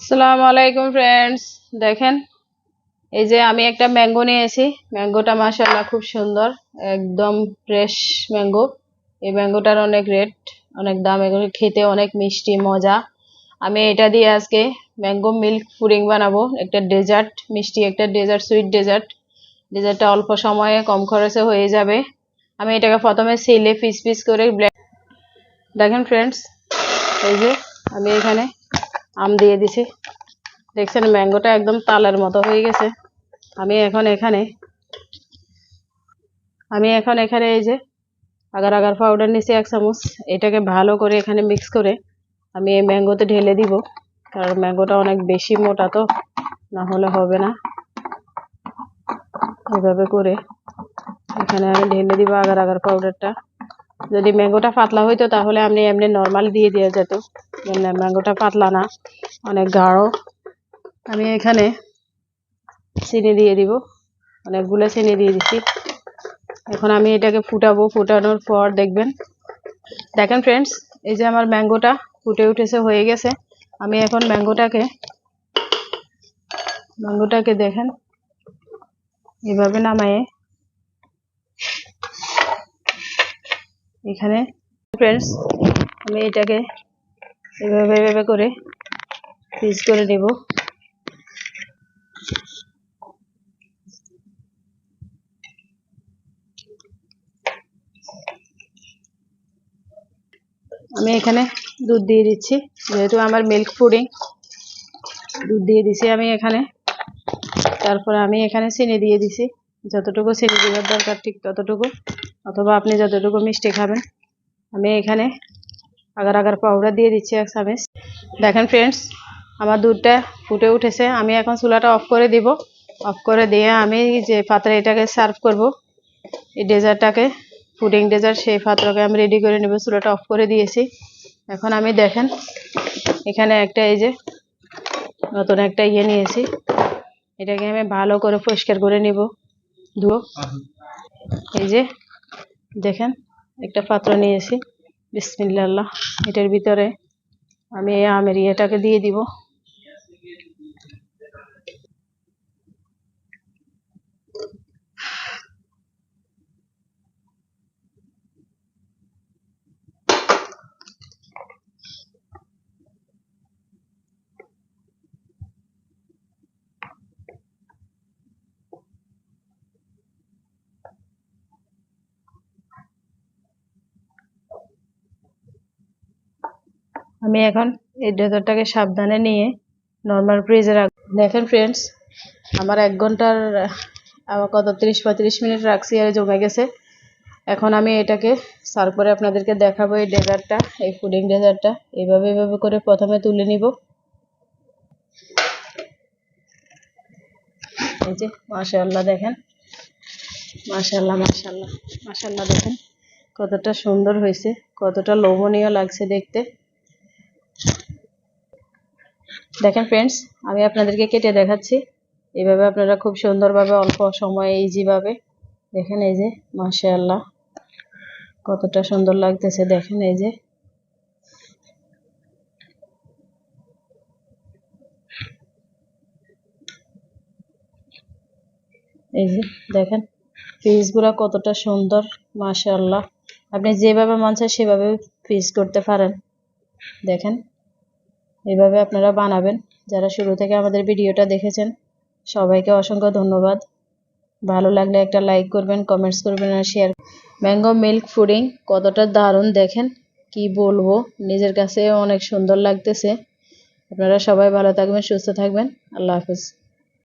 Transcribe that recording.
আসসালামু আলাইকুম ফ্রেন্ডস দেখেন, এই যে আমি একটা ম্যাঙ্গো নিয়েছি। ম্যাঙ্গোটা মাশাআল্লাহ খুব সুন্দর, একদম ফ্রেশ ম্যাঙ্গো এই ম্যাঙ্গোটার অনেক রেট অনেক দাম, এগুলো খেতে অনেক মিষ্টি, মজা। আমি এটা দিয়ে আজকে ম্যাঙ্গো মিল্ক পুডিং বানাবো। একটা ডেজার্ট মিষ্টি একটা ডেজার্ট সুইট ডেজার্ট ডেজার্টটা অল্প সময়ে কম খরচে হয়ে যাবে। আমি এটাকে প্রথমে সিলে পিস পিস করে ব্লেন্ড দেখেন ফ্রেন্ডস এই যে আমি এখানে আম দিয়ে দিছি। দেখছেন, ম্যাঙ্গোটা একদম তালের মতো হয়ে গেছে। আমি এখন এখানে, আমি এখন এখানে এই যে আগার আগার পাউডার নিছি এক চামচ। এটাকে ভালো করে এখানে মিক্স করে আমি এই ম্যাঙ্গোতে ঢেলে দিব। কারণ ম্যাঙ্গোটা অনেক বেশি মোটা তো, না হলে হবে না। এভাবে করে এখানে আমি ঢেলে দিব আগার আগার পাউডারটা যদি ম্যাঙ্গোটা পাতলা হইতো, তাহলে আপনি এমনি নর্মাল দিয়ে দেওয়া যেত। ম্যাঙ্গোটা পাতলা না, অনেক গাঢ়। আমি এখানে চিনি দিয়ে দিব, অনেকগুলো চিনি দিয়ে দিচ্ছি এখন আমি এটাকে ফুটাবো, ফুটানোর পর দেখবেন। দেখেন ফ্রেন্ডস এই যে আমার ম্যাঙ্গোটা ফুটে উঠেছে, হয়ে গেছে। আমি এখন ম্যাঙ্গোটাকে ম্যাঙ্গোটাকে দেখেন, এভাবে নামায়ে এখানে। ফ্রেন্ডস আমি এটাকে এভাবে এভাবে করে পিস করে নেব। আমি এখানে দুধ দিয়ে দিচ্ছি। যেহেতু আমার মিল্ক পুডিং দুধ দিয়ে দিছি আমি এখানে। তারপরে আমি এখানে চিনি দিয়ে দিছি। যতটুকু চিনি দেওয়ার দরকার ঠিক ততটুকু। অথবা আপনি যতটুকু মিষ্টি খাবেন। আমি এখানে আগার আগার পাউডার দিয়ে দিচ্ছি এক চামচ। দেখেন ফ্রেন্ডস আমার দুধটা ফুটে উঠেছে। আমি এখন চুলাটা অফ করে দিব। অফ করে দিয়ে আমি যে পাত্রে এটাকে সার্ভ করব, এই ডেজার্টটাকে, পুডিং ডেজার্ট, সেই পাত্রকে আমি রেডি করে নেব। চুলাটা অফ করে দিয়েছি। এখন আমি দেখেন, এখানে একটা এই যে, নতুন একটা ইয়ে নিয়েছি। এটাকে আমি ভালো করে পরিষ্কার করে নিব। ধুয়ো। এই যে দেখেন একটা পাত্র নিয়েছি। বিসমিল্লাহ এটার ভিতরে আমি এই আমের ইয়েটাকে দিয়ে দিব। আমি এখন এই ডেজার্টটাকে সাবধানে নিয়ে নর্মাল ফ্রিজে রাখ দেখেন ফ্রেন্ডস আমার এক ঘণ্টার আমার কত, তিরিশ পঁয়ত্রিশ মিনিট রাখছি, আর জমে গেছে। এখন আমি এটাকে সার্ভ করে আপনাদেরকে দেখাবো এই ডেজার্টটা, এই পুডিং ডেজার্টটা। এইভাবে এইভাবে করে প্রথমে তুলে নিব। এই যে মাশাল্লাহ দেখেন। মাশাল্লাহ মাশাল্লাহ মাশাল্লাহ দেখেন কতটা সুন্দর হয়েছে, কতটা লোভনীয় লাগছে দেখতে। দেখেন ফ্রেন্ডস আমি আপনাদেরকে কেটে দেখাচ্ছি। এইভাবে আপনারা খুব সুন্দরভাবে অল্প সময়ে ইজিভাবে দেখেন এই যে, মাশাআল্লাহ। কতটা সুন্দর লাগতেছে, দেখেন এই যে। এই যে, দেখেন পিসগুলো কতটা সুন্দর, মাশাআল্লাহ। আপনি যেভাবে মন চায় সেভাবে পিস করতে পারেন। দেখেন। এভাবে আপনারা বানাবেন। যারা শুরু থেকে আমাদের ভিডিওটা দেখেছেন, সবাইকে অসংখ্য ধন্যবাদ। ভালো লাগলে একটা লাইক করবেন কমেন্টস করবেন আর শেয়ার ম্যাঙ্গো মিল্ক ফুডিং কতটা দারুণ দেখেন, কি বলব? নিজের কাছে অনেক সুন্দর লাগতেছে। আপনারা সবাই ভালো থাকবেন, সুস্থ থাকবেন। আল্লাহ হাফিজ।